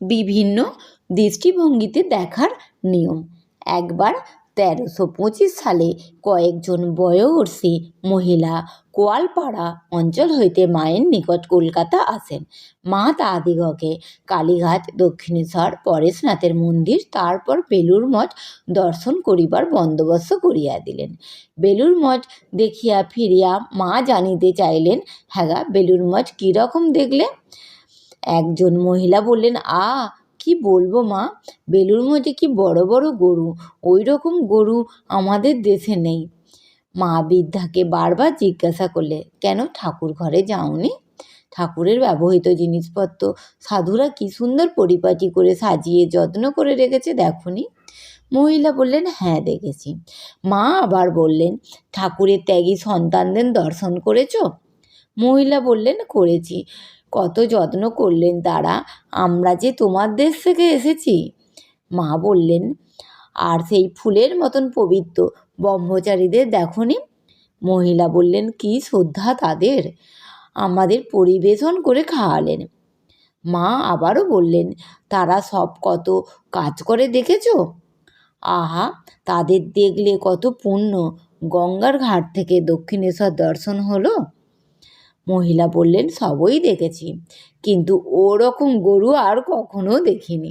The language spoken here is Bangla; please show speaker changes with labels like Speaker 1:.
Speaker 1: বিভিন্ন দৃষ্টিভঙ্গিতে দেখার নিয়ম। একবার তেরোশো পঁচিশ সালে কয়েকজন বয়োবর্ষী মহিলা গোয়ালপাড়া অঞ্চল হইতে মায়ের নিকট কলকাতা আসেন। মা তাহাদিগকে কালীঘাট, দক্ষিণেশ্বর, পরেশনাথের মন্দির, তারপর বেলুড় মঠ দর্শন করিবার বন্দোবস্ত করিয়া দিলেন। বেলুড় মঠ দেখিয়া ফিরিয়া মা জানিতে চাইলেন হ্যাঁ গা, বেলুড় মঠ কীরকম দেখলে? একজন মহিলা বললেন, আ, কি বলব মা? বেলুর মধ্যে কি বড় বড় গরু? ওই রকম গরু আমাদের দেশে নেই। মা বৃদ্ধাকে বারবার জিজ্ঞাসা করলে, কেন ঠাকুর ঘরে যাওনি? ঠাকুরের ব্যবহৃত জিনিসপত্র। সাধুরা কি সুন্দর পরিপাটি করে সাজিয়ে যত্ন করে রেখেছে দেখনি? মহিলা বললেন হ্যাঁ দেখেছি। মা আবার বললেন, ঠাকুরের ত্যাগী সন্তানদের দর্শন করেছ? মহিলা বললেন, করেছি। কত যত্ন করলেন তারা? আমরা যে তোমার দেশ থেকে এসেছি। মা বললেন, আর সেই ফুলের মতন পবিত্র ব্রহ্মচারীদের দেখনি? মহিলা বললেন, কি শ্রদ্ধা তাদের! আমাদের পরিবেশন করে খাওয়ালেন। মা আবারও বললেন, তারা সব কত কাজ করে দেখেছ? আহা, তাদের দেখলে কত পুণ্য! গঙ্গার ঘাট থেকে দক্ষিণেশ্বর দর্শন হলো? মহিলা বললেন সবই দেখেছি। কিন্তু ওরকম গরু আর কখনো দেখিনি।